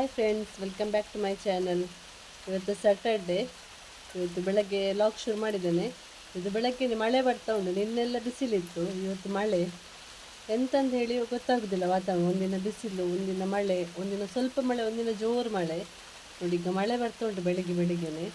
Hi friends welcome back to my channel ಇವತ್ತು Saturday ಇವತ್ತು ಬೆಳಗ್ಗೆ ಲಾಗ್ ಶುರು ಮಾಡಿದ್ದೇನೆ. ಇದು ಬೆಳಗ್ಗೆ ಮಳೆ ಬರ್ತಾ ಉಂಟು, ನಿನ್ನೆಲ್ಲ ಬಿಸಿಲಿತ್ತು, ಇವತ್ತು ಮಳೆ. ಎಂತಂದು ಹೇಳಿ ಗೊತ್ತಾಗೋದಿಲ್ಲ ವಾತಾವರಣ. ಒಂದಿನ ಬಿಸಿಲು, ಒಂದಿನ ಮಳೆ, ಒಂದಿನ ಸ್ವಲ್ಪ ಮಳೆ, ಒಂದಿನ ಜೋರು ಮಳೆ. ನೋಡಿ, ಈಗ ಮಳೆ ಬರ್ತಾ ಉಂಟು ಬೆಳಗ್ಗೆ ಬೆಳಿಗ್ಗೆನೆ.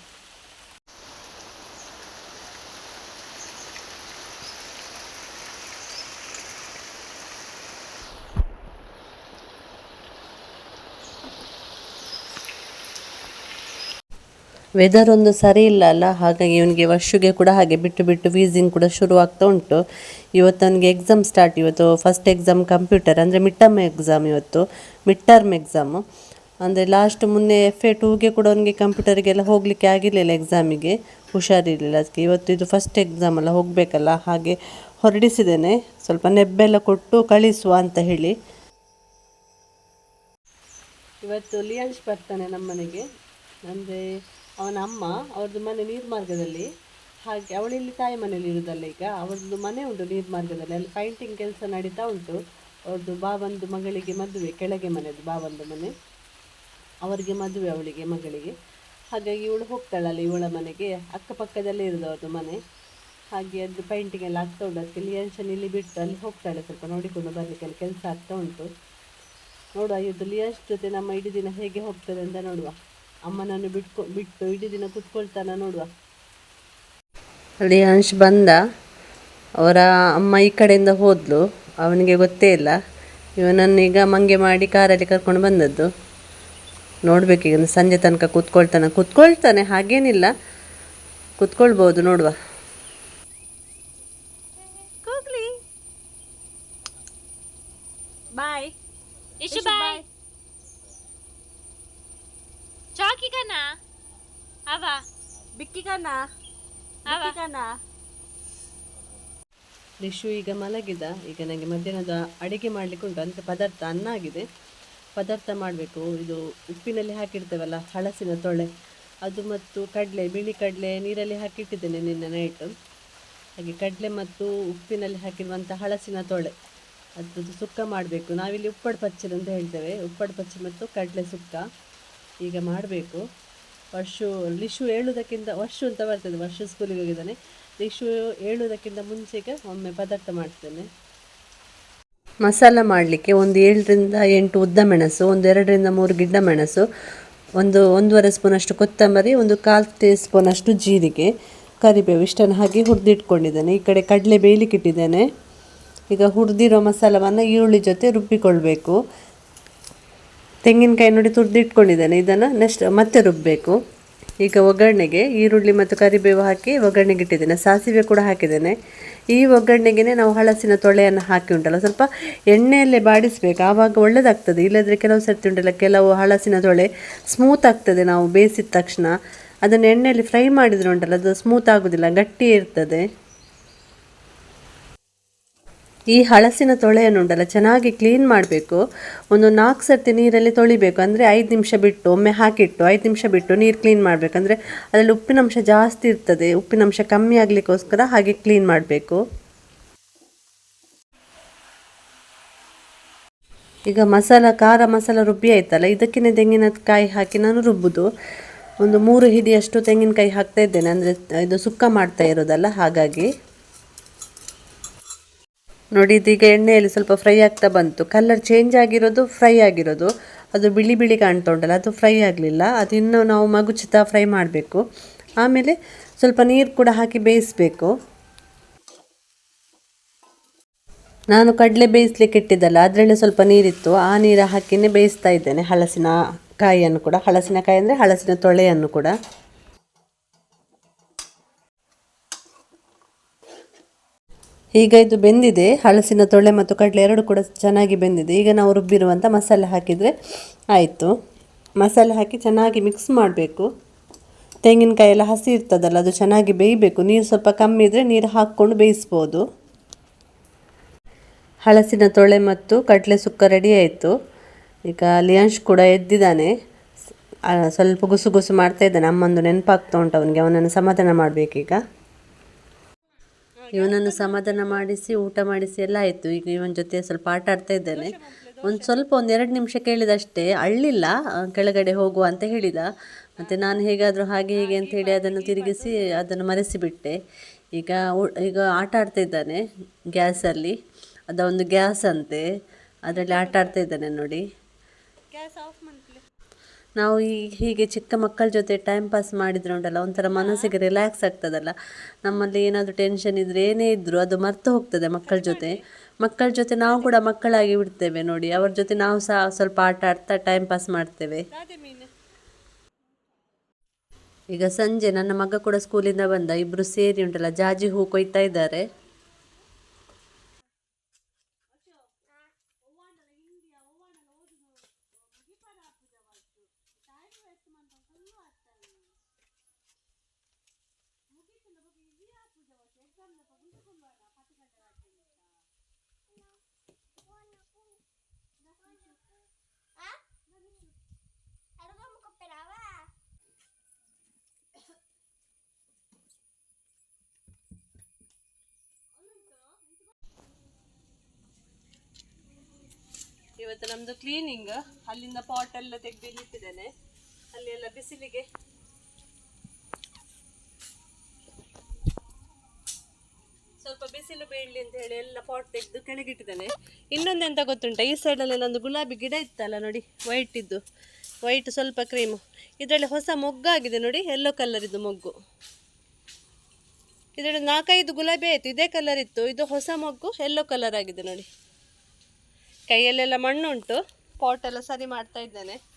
ವೆದರ್ ಒಂದು ಸರಿ ಇಲ್ಲ ಅಲ್ಲ? ಹಾಗಾಗಿ ಇವನಿಗೆ ವರ್ಷುಗೆ ಕೂಡ ಹಾಗೆ ಬಿಟ್ಟು ಬಿಟ್ಟು ವೀಸಿಂಗ್ ಕೂಡ ಶುರು ಆಗ್ತಾ ಉಂಟು. ಇವತ್ತು ಅವನಿಗೆ ಎಕ್ಸಾಮ್ ಸ್ಟಾರ್ಟ್ ಇವತ್ತು ಫಸ್ಟ್ ಎಕ್ಸಾಮ್ ಕಂಪ್ಯೂಟರ್ ಅಂದರೆ ಮಿಡ್ ಟರ್ಮ್ ಎಕ್ಸಾಮ್ ಇವತ್ತು. ಮಿಡ್ ಟರ್ಮ್ ಎಕ್ಸಾಮು ಅಂದರೆ ಲಾಸ್ಟ್ ಮೊನ್ನೆ ಎಫ್ ಎ ಟೂಗೆ ಕೂಡ ಅವನಿಗೆ ಕಂಪ್ಯೂಟರಿಗೆಲ್ಲ ಹೋಗಲಿಕ್ಕೆ ಆಗಿರಲಿಲ್ಲ ಎಕ್ಸಾಮಿಗೆ ಹುಷಾರಿರಲಿಲ್ಲ ಅದಕ್ಕೆ ಇವತ್ತು ಇದು ಫಸ್ಟ್ ಎಕ್ಸಾಮ್ ಅಲ್ಲ, ಹೋಗಬೇಕಲ್ಲ? ಹಾಗೆ ಹೊರಡಿಸಿದ್ದೇನೆ. ಸ್ವಲ್ಪ ನೆಬ್ಬೆಲ್ಲ ಕೊಟ್ಟು ಕಳಿಸುವ ಅಂತ ಹೇಳಿ. ಇವತ್ತು ಲಿಯಾನ್ಶ್ ಬರ್ತಾನೆ ನಮ್ಮನೆಗೆ. ಅಂದರೆ ಅವನ ಅಮ್ಮ ಅವ್ರದ್ದು ಮನೆ ನೀರ್ಮಾರ್ಗದಲ್ಲಿ. ಹಾಗೆ ಅವಳಿಲ್ಲಿ ತಾಯಿ ಮನೇಲಿ ಇರುವುದಲ್ಲ ಈಗ ಅವ್ರದ್ದು ಮನೆ ಉಂಟು ನೀರ್ಮಾರ್ಗದಲ್ಲಿ. ಅಲ್ಲಿ ಪೈಂಟಿಂಗ್ ಕೆಲಸ ನಡೀತಾ ಉಂಟು. ಅವ್ರದ್ದು ಬಾಬಂದು ಮಗಳಿಗೆ ಮದುವೆ, ಕೆಳಗೆ ಮನೆಯದು ಬಾಬಂದು ಮನೆ. ಅವರಿಗೆ ಮದುವೆ, ಅವಳಿಗೆ ಮಗಳಿಗೆ. ಹಾಗಾಗಿ ಇವಳು ಹೋಗ್ತಾಳಲ್ಲ ಇವಳ ಮನೆಗೆ. ಅಕ್ಕಪಕ್ಕದಲ್ಲೇ ಇರೋದು ಅವ್ರದ್ದು ಮನೆ. ಹಾಗೆ ಅದು ಪೈಂಟಿಂಗ್ ಎಲ್ಲ ಆಗ್ತಾ ಉಂಟು. ಅದಕ್ಕೆ ಲಿಯಾನ್ಶನ್ ಇಲ್ಲಿ ಬಿಟ್ಟು ಅಲ್ಲಿ ಹೋಗ್ತಾಳೆ ಸ್ವಲ್ಪ ನೋಡಿಕೊಂಡು ಬರಲಿಕ್ಕೆ ಅಲ್ಲಿ ಕೆಲಸ ಆಗ್ತಾ ಉಂಟು. ನೋಡುವ ಇದು ಲಿಯಾನ್ಸ್ ಜೊತೆ ನಮ್ಮ ಇಡೀ ದಿನ ಹೇಗೆ ಹೋಗ್ತದೆ ಅಂತ ನೋಡುವ. ಅಮ್ಮನನ್ನು ಬಿಟ್ಕೊ ಬಿಟ್ಟು ಇಡೀ ದಿನ ಕುತ್ಕೊಳ್ತಾನ ನೋಡುವ. ಲಿಯಾನ್ಶ್ ಬಂದ. ಅವರ ಅಮ್ಮ ಈ ಕಡೆಯಿಂದ ಹೋದ್ಲು. ಅವನಿಗೆ ಗೊತ್ತೇ ಇಲ್ಲ. ಇವನನ್ನು ಈಗ ಮಂಗೆ ಮಾಡಿ ಕಾರಲ್ಲಿ ಕರ್ಕೊಂಡು ಬಂದದ್ದು. ನೋಡ್ಬೇಕೀಗ ಸಂಜೆ ತನಕ ಕೂತ್ಕೊಳ್ತಾನೆ. ಕೂತ್ಕೊಳ್ತಾನೆ ಹಾಗೇನಿಲ್ಲ. ಕೂತ್ಕೊಳ್ಬೋದು ನೋಡುವ. ಬಾಯ್ ಅವ? ರಿಶು ಈಗ ಮಲಗಿದ. ಈಗ ನನಗೆ ಮಧ್ಯಾಹ್ನದ ಅಡಿಗೆ ಮಾಡಲಿಕ್ಕೆ ಉಂಟು. ಅಂದರೆ ಪದಾರ್ಥ ಅನ್ನ ಆಗಿದೆ. ಪದಾರ್ಥ ಮಾಡಬೇಕು. ಇದು ಉಪ್ಪಿನಲ್ಲಿ ಹಾಕಿರ್ತೇವಲ್ಲ ಹಳಸಿನ ತೊಳೆ. ಅದು ಮತ್ತು ಕಡಲೆ ಬಿಳಿ ಕಡಲೆ ನೀರಲ್ಲಿ ಹಾಕಿಟ್ಟಿದ್ದೇನೆ ನಿನ್ನೆ ನೈಟು ಹಾಗೆ ಕಡಲೆ ಮತ್ತು ಉಪ್ಪಿನಲ್ಲಿ ಹಾಕಿರುವಂಥ ಹಳಸಿನ ತೊಳೆ. ಅದ್ರದ್ದು ಸುಕ್ಕ ಮಾಡಬೇಕು. ನಾವಿಲ್ಲಿ ಉಪ್ಪಡ್ ಪಚ್ಚಲು ಅಂತ ಹೇಳ್ತೇವೆ. ಉಪ್ಪಡ್ ಪಚ್ಚಿ ಮತ್ತು ಕಡಲೆ ಸುಕ್ಕ. ಈಗ ಮಾಡಬೇಕು. ವರ್ಷು, ಲಿಶು ಹೇಳುವುದಕ್ಕಿಂತ ವರ್ಷು ಅಂತ ಬರ್ತದೆ, ವರ್ಷ ಸ್ಕೂಲಿಗೆ ಹೋಗಿದ್ದಾನೆ. ಲಿಶು ಹೇಳುವುದಕ್ಕಿಂತ ಮುಂಚೆಗೆ ಒಮ್ಮೆ ಪದಾರ್ಥ ಮಾಡ್ತೇನೆ. ಮಸಾಲ ಮಾಡಲಿಕ್ಕೆ ಒಂದು ಏಳರಿಂದ ಎಂಟು ಉದ್ದ ಮೆಣಸು, ಒಂದು ಎರಡರಿಂದ ಮೂರು ಗಿಡ್ಡ ಮೆಣಸು, ಒಂದು ಒಂದೂವರೆ ಸ್ಪೂನಷ್ಟು ಕೊತ್ತಂಬರಿ, ಒಂದು ಕಾಲು ಟೀ ಸ್ಪೂನಷ್ಟು ಜೀರಿಗೆ, ಕರಿಬೇವು ಇಷ್ಟನ್ನು ಹಾಗೆ ಹುರಿದಿಟ್ಕೊಂಡಿದ್ದೇನೆ. ಈ ಕಡೆ ಕಡಲೆ ಬೇಯಲಿಕ್ಕಿಟ್ಟಿದ್ದೇನೆ ಈಗ ಹುರಿದಿರೋ ಮಸಾಲವನ್ನು ಈರುಳ್ಳಿ ಜೊತೆ ರುಬ್ಬಿಕೊಳ್ಬೇಕು. ತೆಂಗಿನಕಾಯಿ ನೋಡಿ ತುರಿದಿಟ್ಕೊಂಡಿದ್ದೇನೆ. ಇದನ್ನು ನೆಕ್ಸ್ಟ್ ಮತ್ತೆ ರುಬ್ಬಬೇಕು ಈಗ ಒಗ್ಗರಣೆಗೆ ಈರುಳ್ಳಿ ಮತ್ತು ಕರಿಬೇವು ಹಾಕಿ ಒಗ್ಗರಣೆಗೆ ಇಟ್ಟಿದ್ದೇನೆ. ಸಾಸಿವೆ ಕೂಡ ಹಾಕಿದ್ದೇನೆ. ಈ ಒಗ್ಗರಣೆಗೆ ನಾವು ಹಳಸಿನ ತೊಳೆಯನ್ನು ಹಾಕಿ ಉಂಟಲ್ಲ, ಸ್ವಲ್ಪ ಎಣ್ಣೆಯಲ್ಲೇ ಬಾಡಿಸಬೇಕು. ಆವಾಗ ಒಳ್ಳೆಯದಾಗ್ತದೆ ಇಲ್ಲದ್ರೆ ಕೆಲವು ಸರ್ತಿ ಉಂಟಲ್ಲ, ಕೆಲವು ಹಳಸಿನ ತೊಳೆ ಸ್ಮೂತ್ ಆಗ್ತದೆ ನಾವು ಬೇಯಿಸಿದ ತಕ್ಷಣ. ಅದನ್ನು ಎಣ್ಣೆಯಲ್ಲಿ ಫ್ರೈ ಮಾಡಿದ್ರೆ ಉಂಟಲ್ಲ, ಅದು ಸ್ಮೂತ್ ಆಗೋದಿಲ್ಲ ಗಟ್ಟಿ ಇರ್ತದೆ. ಈ ಹಳಸಿನ ತೊಳೆಯನ್ನು ಉಂಟಲ್ಲ, ಚೆನ್ನಾಗಿ ಕ್ಲೀನ್ ಮಾಡಬೇಕು. ಒಂದು ನಾಲ್ಕು ಸರ್ತಿ ನೀರಲ್ಲಿ ತೊಳಿಬೇಕು. ಅಂದರೆ ಐದು ನಿಮಿಷ ಬಿಟ್ಟು, ಒಮ್ಮೆ ಹಾಕಿಟ್ಟು, ಐದು ನಿಮಿಷ ಬಿಟ್ಟು ನೀರು ಕ್ಲೀನ್ ಮಾಡಬೇಕಂದ್ರೆ ಅದರಲ್ಲಿ ಉಪ್ಪಿನಂಶ ಜಾಸ್ತಿ ಇರ್ತದೆ. ಉಪ್ಪಿನಂಶ ಕಮ್ಮಿ ಆಗಲಿಕ್ಕೋಸ್ಕರ ಹಾಗೆ ಕ್ಲೀನ್ ಮಾಡಬೇಕು. ಈಗ ಮಸಾಲ, ಖಾರ ಮಸಾಲ ರುಬ್ಬಿ ಆಯ್ತಲ್ಲ ಇದಕ್ಕಿಂತ ತೆಂಗಿನಕಾಯಿ ಹಾಕಿ ನಾನು ರುಬ್ಬುದು. ಒಂದು ಮೂರು ಹಿಡಿಯಷ್ಟು ತೆಂಗಿನಕಾಯಿ ಹಾಕ್ತಾ ಇದ್ದೇನೆ. ಅಂದರೆ ಇದು ಸುಕ್ಕ ಮಾಡ್ತಾ ಇರೋದಲ್ಲ, ಹಾಗಾಗಿ. ನೋಡಿ ಇದೀಗ ಎಣ್ಣೆಯಲ್ಲಿ ಸ್ವಲ್ಪ ಫ್ರೈ ಆಗ್ತಾ ಬಂತು. ಕಲರ್ ಚೇಂಜ್ ಆಗಿರೋದು ಫ್ರೈ ಆಗಿರೋದು. ಅದು ಬಿಳಿ ಬಿಳಿ ಕಾಣ್ತಾ ಉಂಟಲ್ಲ ಅದು ಫ್ರೈ ಆಗಲಿಲ್ಲ. ಅದು ಇನ್ನೂ ನಾವು ಮಗುಚಿತ ಫ್ರೈ ಮಾಡಬೇಕು. ಆಮೇಲೆ ಸ್ವಲ್ಪ ನೀರು ಕೂಡ ಹಾಕಿ ಬೇಯಿಸಬೇಕು. ನಾನು ಕಡಲೆ ಬೇಯಿಸ್ಲಿಕ್ಕೆ ಇಟ್ಟಿದ್ದಲ್ಲ, ಅದರಲ್ಲಿ ಸ್ವಲ್ಪ ನೀರಿತ್ತು. ಆ ನೀರು ಹಾಕಿನೇ ಬೇಯಿಸ್ತಾ ಇದ್ದೇನೆ ಹಲಸಿನ ಕಾಯಿಯನ್ನು ಕೂಡ. ಹಲಸಿನಕಾಯಿ ಅಂದರೆ ಹಲಸಿನ ತೊಳೆಯನ್ನು ಕೂಡ. ಈಗ ಇದು ಬೆಂದಿದೆ. ಹಲಸಿನ ತೊಳೆ ಮತ್ತು ಕಡಲೆ ಎರಡು ಕೂಡ ಚೆನ್ನಾಗಿ ಬೆಂದಿದೆ. ಈಗ ನಾವು ರುಬ್ಬಿರುವಂಥ ಮಸಾಲೆ ಹಾಕಿದರೆ ಆಯಿತು. ಮಸಾಲೆ ಹಾಕಿ ಚೆನ್ನಾಗಿ ಮಿಕ್ಸ್ ಮಾಡಬೇಕು. ತೆಂಗಿನಕಾಯಿ ಎಲ್ಲ ಹಸಿ ಇರ್ತದಲ್ಲ, ಅದು ಚೆನ್ನಾಗಿ ಬೇಯಬೇಕು. ನೀರು ಸ್ವಲ್ಪ ಕಮ್ಮಿ ಇದ್ದರೆ ನೀರು ಹಾಕ್ಕೊಂಡು ಬೇಯಿಸ್ಬೋದು. ಹಲಸಿನ ತೊಳೆ ಮತ್ತು ಕಡಲೆ ಸುಕ್ಕ ರೆಡಿ ಆಯಿತು. ಈಗ ಲಿಯಾಂಶ್ ಕೂಡ ಎದ್ದಿದ್ದಾನೆ. ಸ್ವಲ್ಪ ಗುಸು ಗುಸು ಮಾಡ್ತಾ ಇದ್ದಾನೆ. ಅಮ್ಮಂದು ನೆನಪಾಗ್ತಾ ಉಂಟು ಅವನಿಗೆ. ಅವನನ್ನು ಸಮಾಧಾನ ಮಾಡಬೇಕೀಗ. ಇವನನ್ನು ಸಮಾಧಾನ ಮಾಡಿಸಿ, ಊಟ ಮಾಡಿಸಿ ಎಲ್ಲ ಆಯಿತು. ಈಗ ಇವನ ಜೊತೆ ಸ್ವಲ್ಪ ಆಟ ಆಡ್ತಾ ಇದ್ದೇನೆ. ಒಂದು ಸ್ವಲ್ಪ ಒಂದು ಎರಡು ನಿಮಿಷ ಕೇಳಿದಷ್ಟೇ. ಅಳ್ಳಿಲ್ಲ ಕೆಳಗಡೆ ಹೋಗುವ ಅಂತ ಹೇಳಿದ. ಮತ್ತು ನಾನು ಹೇಗಾದರೂ ಹಾಗೆ ಹೀಗೆ ಅಂತ ಹೇಳಿ ಅದನ್ನು ತಿರುಗಿಸಿ ಅದನ್ನು ಮರೆಸಿಬಿಟ್ಟೆ. ಈಗ ಈಗ ಆಟ ಆಡ್ತಾ ಇದ್ದಾನೆ ಗ್ಯಾಸಲ್ಲಿ. ಅದೊಂದು ಗ್ಯಾಸ್ ಅಂತೆ. ಅದರಲ್ಲಿ ಆಟ ಆಡ್ತಾ ಇದ್ದಾನೆ ನೋಡಿ. ನಾವು ಈ ಹೀಗೆ ಚಿಕ್ಕ ಮಕ್ಕಳ ಜೊತೆ ಟೈಮ್ ಪಾಸ್ ಮಾಡಿದ್ರೆ ಉಂಟಲ್ಲ, ಒಂಥರ ಮನಸ್ಸಿಗೆ ರಿಲ್ಯಾಕ್ಸ್ ಆಗ್ತದಲ್ಲ. ನಮ್ಮಲ್ಲಿ ಏನಾದರೂ ಟೆನ್ಷನ್ ಇದ್ರೆ ಏನೇ ಇದ್ದರೂ ಅದು ಮರ್ತು ಹೋಗ್ತದೆ ಮಕ್ಕಳ ಜೊತೆ. ಮಕ್ಕಳ ಜೊತೆ ನಾವು ಕೂಡ ಮಕ್ಕಳಾಗಿ ಬಿಡ್ತೇವೆ ನೋಡಿ, ಅವ್ರ ಜೊತೆ ನಾವು ಸಹ ಸ್ವಲ್ಪ ಆಟ ಆಡ್ತಾ ಟೈಮ್ ಪಾಸ್ ಮಾಡ್ತೇವೆ. ಈಗ ಸಂಜೆ ನನ್ನ ಮಗ ಕೂಡ ಸ್ಕೂಲಿಂದ ಬಂದ ಇಬ್ಬರು ಸೇರಿ ಉಂಟಲ್ಲ ಜಾಜಿ ಹೂ ಕೊಯ್ತಾ ಇದ್ದಾರೆ. ಇವತ್ತು ನಮ್ದು ಕ್ಲೀನಿಂಗ್ ಅಲ್ಲಿಂದ ಪಾಟ್ ಎಲ್ಲ ತೆಗೆದು ಇಟ್ಟಿದ್ದೇನೆ. ಅಲ್ಲಿ ಎಲ್ಲ ಬಿಸಿಲಿಗೆ ಹೇಳಿ ಎಲ್ಲ ಪಾಟ್ ತೆಗೆದು ಕೆಳಗಿಟ್ಟಿದ್ದಾನೆ. ಇನ್ನೊಂದು ಎಂತ ಗೊತ್ತುಂಟ? ಈ ಸೈಡಲ್ಲಿ ಒಂದು ಗುಲಾಬಿ ಗಿಡ ಇತ್ತಲ್ಲ ನೋಡಿ ವೈಟ್ ಇದ್ದು. ವೈಟ್ ಸ್ವಲ್ಪ ಕ್ರೀಮ್ ಇದರಲ್ಲಿ ಹೊಸ ಮೊಗ್ಗಾಗಿದೆ ನೋಡಿ ಯೆಲ್ಲೋ ಕಲರ್ ಇದು ಮೊಗ್ಗು. ಇದರಲ್ಲಿ ನಾಲ್ಕೈದು ಗುಲಾಬಿ ಆಯಿತು, ಇದೇ ಕಲರ್ ಇತ್ತು. ಇದು ಹೊಸ ಮೊಗ್ಗು ಯೆಲ್ಲೋ ಕಲರ್ ಆಗಿದೆ ನೋಡಿ. ಕೈಯಲ್ಲೆಲ್ಲ ಮಣ್ಣುಂಟು. ಪಾಟ್ ಎಲ್ಲ ಸರಿ ಮಾಡ್ತಾ ಇದ್ದೇನೆ.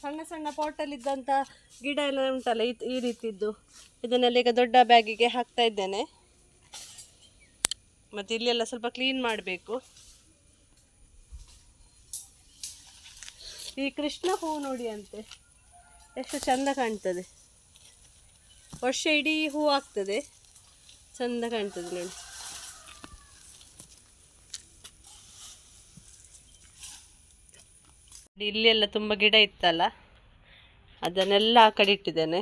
ಸಣ್ಣ ಸಣ್ಣ ಪಾಟಲ್ಲಿದ್ದಂಥ ಗಿಡ ಎಲ್ಲ ಉಂಟಲ್ಲ, ಈ ಈ ರೀತಿದ್ದು. ಇದನ್ನೆಲ್ಲ ಈಗ ದೊಡ್ಡ ಬ್ಯಾಗಿಗೆ ಹಾಕ್ತಾ ಇದ್ದೇನೆ. ಮತ್ತು ಇಲ್ಲೆಲ್ಲ ಸ್ವಲ್ಪ ಕ್ಲೀನ್ ಮಾಡಬೇಕು. ಈ ಕೃಷ್ಣ ಹೂ ನೋಡಿ ಅಂತೆ ಎಷ್ಟು ಚಂದ ಕಾಣ್ತದೆ. ವರ್ಷ ಇಡೀ ಹೂ ಆಗ್ತದೆ. ಚಂದ ಕಾಣ್ತದೆ ನೋಡಿ. ಇಲ್ಲೆಲ್ಲ ತುಂಬ ಗಿಡ ಇತ್ತಲ್ಲ, ಅದನ್ನೆಲ್ಲ ಆ ಕಡೆ ಇಟ್ಟಿದ್ದೇನೆ.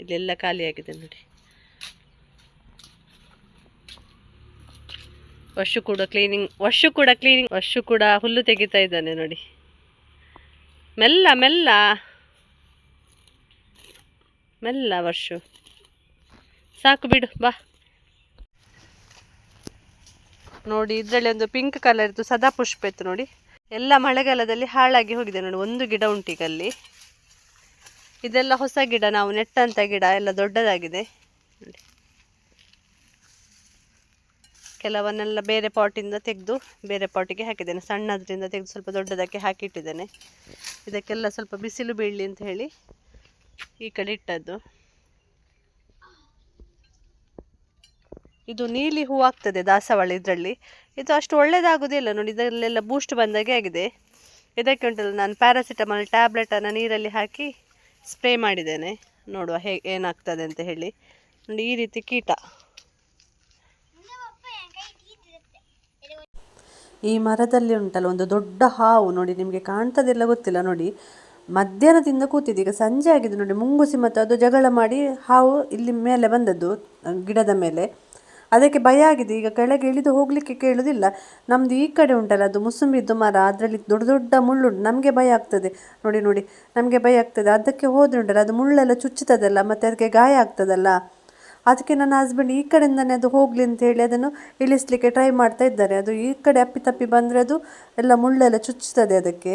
ಇಲ್ಲೆಲ್ಲ ಖಾಲಿಯಾಗಿದೆ ನೋಡಿ. ವರ್ಷ ಕೂಡ ಕ್ಲೀನಿಂಗ್ ವರ್ಷ ಕೂಡ ಕ್ಲೀನಿಂಗ್ ವರ್ಷ ಕೂಡ ಹುಲ್ಲು ತೆಗಿತಾ ಇದ್ದಾನೆ ನೋಡಿ. ಮೆಲ್ಲ ಮೆಲ್ಲ ಮೆಲ್ಲ ವರ್ಷು. ಸಾಕು ಬಿಡು, ಬಾ. ನೋಡಿ, ಇದರಲ್ಲಿ ಒಂದು ಪಿಂಕ್ ಕಲರ್ ಇತ್ತು ಸದಾ ಪುಷ್ಪ ಇತ್ತು ನೋಡಿ. ಎಲ್ಲ ಮಳೆಗಾಲದಲ್ಲಿ ಹಾಳಾಗಿ ಹೋಗಿದೆ ನೋಡಿ, ಒಂದು ಗಿಡ ಉಂಟು ಈಗ ಅಲ್ಲಿ ಇದೆಲ್ಲ ಹೊಸ ಗಿಡ, ನಾವು ನೆಟ್ಟಂತ ಗಿಡ, ಎಲ್ಲ ದೊಡ್ಡದಾಗಿದೆ. ಕೆಲವನ್ನೆಲ್ಲ ಬೇರೆ ಪಾಟಿಂದ ತೆಗೆದು ಬೇರೆ ಪಾಟಿಗೆ ಹಾಕಿದ್ದೇನೆ. ಸಣ್ಣದ್ರಿಂದ ತೆಗೆದು ಸ್ವಲ್ಪ ದೊಡ್ಡದಕ್ಕೆ ಹಾಕಿಟ್ಟಿದ್ದೇನೆ. ಇದಕ್ಕೆಲ್ಲ ಸ್ವಲ್ಪ ಬಿಸಿಲು ಬೀಳಲಿ ಅಂತ ಹೇಳಿ ಈ ಕಡೆ ಇಟ್ಟದ್ದು. ಇದು ನೀಲಿ ಹೂ ಆಗ್ತದೆ ದಾಸವಾಳ ಇದರಲ್ಲಿ. ಇದು ಅಷ್ಟು ಒಳ್ಳೆಯದಾಗೋದಿಲ್ಲ ನೋಡಿ, ಇದರಲ್ಲೆಲ್ಲ ಬೂಸ್ಟ್ ಬಂದಾಗೆ ಆಗಿದೆ. ಇದಕ್ಕೆ ಉಂಟಲ್ಲ, ನಾನು ಪ್ಯಾರಾಸಿಟಮಲ್ ಟ್ಯಾಬ್ಲೆಟನ್ನು ನೀರಲ್ಲಿ ಹಾಕಿ ಸ್ಪ್ರೇ ಮಾಡಿದ್ದೇನೆ. ನೋಡುವ ಹೇ, ಏನಾಗ್ತದೆ ಅಂತ ಹೇಳಿ. ನೋಡಿ, ಈ ರೀತಿ ಕೀಟ. ಈ ಮರದಲ್ಲಿ ಉಂಟಲ್ಲ, ಒಂದು ದೊಡ್ಡ ಹಾವು ನೋಡಿ, ನಿಮಗೆ ಕಾಣ್ತದಿಲ್ಲ ಗೊತ್ತಿಲ್ಲ ನೋಡಿ. ಮಧ್ಯಾಹ್ನದಿಂದ ಕೂತಿದೆ, ಈಗ ಸಂಜೆ ಆಗಿದೆ ನೋಡಿ, ಮುಂಗುಸಿ ಮತ್ತು ಅದು ಜಗಳ ಮಾಡಿ ಹಾವು ಇಲ್ಲಿ ಮೇಲೆ ಬಂದದ್ದು, ಗಿಡದ ಮೇಲೆ. ಅದಕ್ಕೆ ಭಯ ಆಗಿದೆ. ಈಗ ಕೆಳಗೆ ಇಳಿದು ಹೋಗಲಿಕ್ಕೆ ಕೇಳುವುದಿಲ್ಲ ನಮ್ಮದು ಈ ಕಡೆ ಉಂಟಲ್ಲ, ಅದು ಮುಸುಂಬಿದ್ದು ಮರ, ಅದರಲ್ಲಿ ದೊಡ್ಡ ದೊಡ್ಡ ಮುಳ್ಳುಂಟು ನಮಗೆ ಭಯ ಆಗ್ತದೆ. ನೋಡಿ ನೋಡಿ, ನಮಗೆ ಭಯ ಆಗ್ತದೆ. ಅದಕ್ಕೆ ಹೋದ್ರೆ ಉಂಟಲ್ಲ, ಅದು ಮುಳ್ಳೆಲ್ಲ ಚುಚ್ಚುತ್ತದಲ್ಲ, ಮತ್ತು ಅದಕ್ಕೆ ಗಾಯ ಆಗ್ತದಲ್ಲ. ಅದಕ್ಕೆ ನನ್ನ ಹಸ್ಬೆಂಡ್ ಈ ಕಡೆಯಿಂದನೇ ಅದು ಹೋಗಲಿ ಅಂತ ಹೇಳಿ ಅದನ್ನು ಇಳಿಸಲಿಕ್ಕೆ ಟ್ರೈ ಮಾಡ್ತಾ ಇದ್ದಾರೆ. ಅದು ಈ ಕಡೆ ಅಪ್ಪಿ ತಪ್ಪಿ ಬಂದರೆ ಅದು ಎಲ್ಲ ಮುಳ್ಳೆಲ್ಲ ಚುಚ್ಚುತ್ತದೆ ಅದಕ್ಕೆ.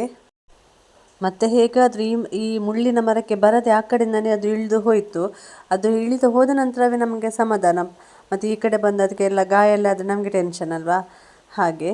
ಮತ್ತೆ ಹೇಗಾದರೂ ಈ ಈ ಮುಳ್ಳಿನ ಮರಕ್ಕೆ ಬರದೆ ಆ ಕಡೆಯಿಂದನೇ ಅದು ಇಳಿದು ಹೋಯಿತು. ಅದು ಇಳಿದು ಹೋದ ನಂತರವೇ ನಮಗೆ ಸಮಾಧಾನ. ಮತ್ತು ಈ ಕಡೆ ಬಂದು ಅದಕ್ಕೆಲ್ಲ ಗಾಯ ಎಲ್ಲ ಆದರೆ ನಮಗೆ ಟೆನ್ಷನ್ ಅಲ್ವಾ? ಹಾಗೆ.